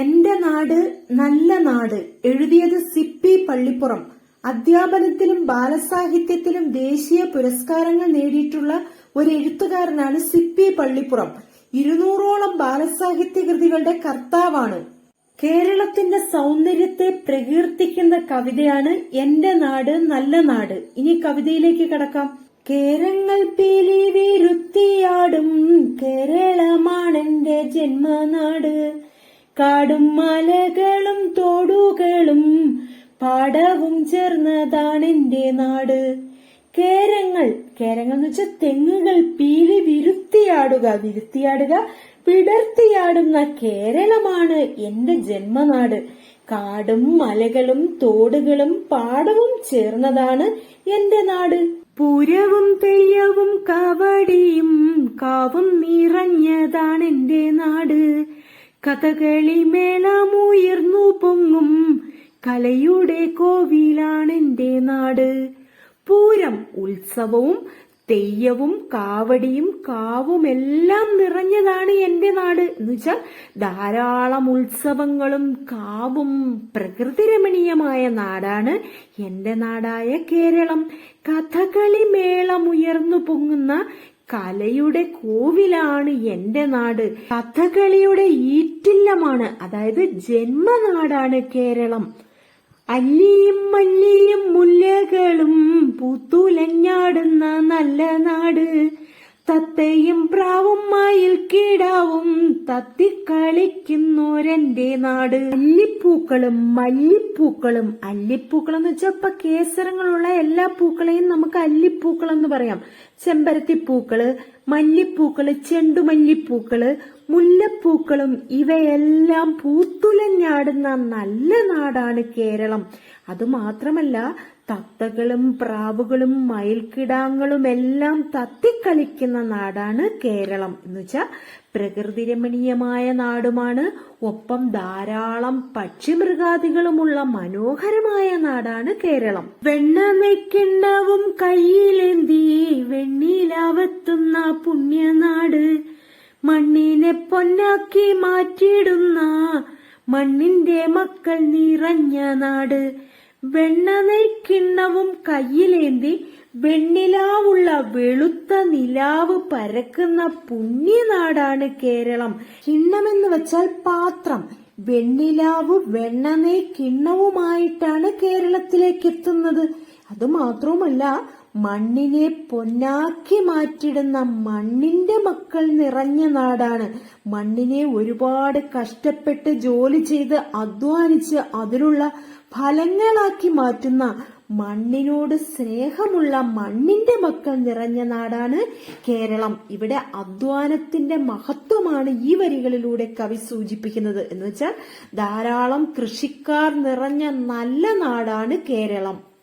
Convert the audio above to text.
എന്റെ നാട് നല്ല നാട്. എഴുതിയത് സിപ്പി പള്ളിപ്പുറം. അധ്യാപനത്തിലും ബാലസാഹിത്യത്തിലും ദേശീയ പുരസ്കാരങ്ങൾ നേടിയിട്ടുള്ള ഒരു എഴുത്തുകാരനാണ് സിപ്പി പള്ളിപ്പുറം. ഇരുന്നൂറോളം ബാലസാഹിത്യ കൃതികളുടെ കർത്താവാണ്. കേരളത്തിന്റെ സൗന്ദര്യത്തെ പ്രകീർത്തിക്കുന്ന കവിതയാണ് എന്റെ നാട് നല്ല നാട്. ഇനി കവിതയിലേക്ക് കടക്കാം. കേരങ്ങൾ പേലി വീരുത്തിയാടും കേരളമാണെന്റെ ജന്മനാട്. കാടും മലകളും തോടുകളും പാടവും ചേർന്നതാണെന്റെ നാട്. കേരങ്ങൾ കേരങ്ങൾ എന്ന് വെച്ചാൽ തെങ്ങുകൾ പീലി വിരുത്തിയാടുക വിരുത്തിയാടുക വിടർത്തിയാടുന്ന കേരളമാണ് എന്റെ ജന്മനാട്. കാടും മലകളും തോടുകളും പാടവും ചേർന്നതാണ് എന്റെ നാട്. പൂരവും തെയ്യവും കവടിയും കാവും നിറഞ്ഞതാണ് എന്റെ നാട്. കഥകളി മേളമുയർന്നു പൊങ്ങും. കലയുടെ കോവിലാണെന്റെ നാട്. പൂരം ഉത്സവവും തെയ്യവും കാവടിയും കാവുമെല്ലാം നിറഞ്ഞതാണ് എന്റെ നാട്. എന്ന് വെച്ചാൽ ധാരാളം ഉത്സവങ്ങളും കാവും പ്രകൃതി രമണീയമായ നാടാണ് എന്റെ നാടായ കേരളം. കഥകളി മേളമുയർന്നു പൊങ്ങുന്ന കലയുടെ കോവിലാണ് എന്റെ നാട്. കഥകളിയുടെ ഈറ്റില്ലമാണ് അതായത് ജന്മനാടാണ് കേരളം. അല്ലിയും മല്ലിയും മുല്ലകളും പൂത്തുലഞ്ഞാടുന്ന നല്ല നാട്. തത്തയും പ്രാവും മയിൽ കീടാവും തത്തിക്കളിക്കുന്നോരെന്റെ നാട്. അല്ലിപ്പൂക്കളും മല്ലിപ്പൂക്കളും അല്ലിപ്പൂക്കൾ എന്ന് വെച്ചാൽ ഇപ്പൊ കേസരങ്ങളുള്ള എല്ലാ പൂക്കളെയും നമുക്ക് അല്ലിപ്പൂക്കൾ എന്ന് പറയാം. ചെമ്പരത്തിപ്പൂക്കൾ മല്ലിപ്പൂക്കൾ ചെണ്ടുമല്ലിപ്പൂക്കൾ മുല്ലപ്പൂക്കളും ഇവയെല്ലാം പൂത്തുലഞ്ഞാടുന്ന നല്ല നാടാണ് കേരളം. അതുമാത്രമല്ല തത്തകളും പ്രാവുകളും മയിൽക്കിടാങ്ങളും എല്ലാം തത്തിക്കളിക്കുന്ന നാടാണ് കേരളം. എന്ന് വെച്ചാൽ പ്രകൃതി രമണീയമായ നാടുമാണ്. ഒപ്പം ധാരാളം പക്ഷിമൃഗാദികളുമുള്ള മനോഹരമായ നാടാണ് കേരളം. വെണ്ണ നെക്കിണ്ണവും കയ്യിലേന്തി വെണ്ണിയിലാവത്തുന്ന പുണ്യനാട്. മണ്ണിനെ പൊന്നാക്കി മാറ്റിയിടുന്ന മണ്ണിന്റെ മക്കൾ നിറഞ്ഞ നാട്. വെണ്ണ കിണ്ണവും കയ്യിലേന്തി വെണ്ണിലാവുള്ള വെളുത്ത നിലാവ് പരക്കുന്ന പുണ്യനാടാണ് കേരളം. കിണ്ണമെന്ന് വെച്ചാൽ പാത്രം. വെണ്ണിലാവ് വെണ്ണനെ കിണ്ണവുമായിട്ടാണ് കേരളത്തിലേക്ക് എത്തുന്നത്. അത് അതുമാത്രവുമല്ല മണ്ണിനെ പൊന്നാക്കി മാറ്റിടുന്ന മണ്ണിന്റെ മക്കൾ നിറഞ്ഞ നാടാണ്. മണ്ണിനെ ഒരുപാട് കഷ്ടപ്പെട്ട് ജോലി ചെയ്ത് അധ്വാനിച്ച് അതിലുള്ള ഫലങ്ങളാക്കി മാറ്റുന്ന മണ്ണിനോട് സ്നേഹമുള്ള മണ്ണിന്റെ മക്കൾ നിറഞ്ഞ നാടാണ് കേരളം. ഇവിടെ അധ്വാനത്തിന്റെ മഹത്വമാണ് ഈ വരികളിലൂടെ കവി സൂചിപ്പിക്കുന്നത്. എന്ന് വെച്ചാൽ ധാരാളം കൃഷിക്കാർ നിറഞ്ഞ നല്ല നാടാണ് കേരളം.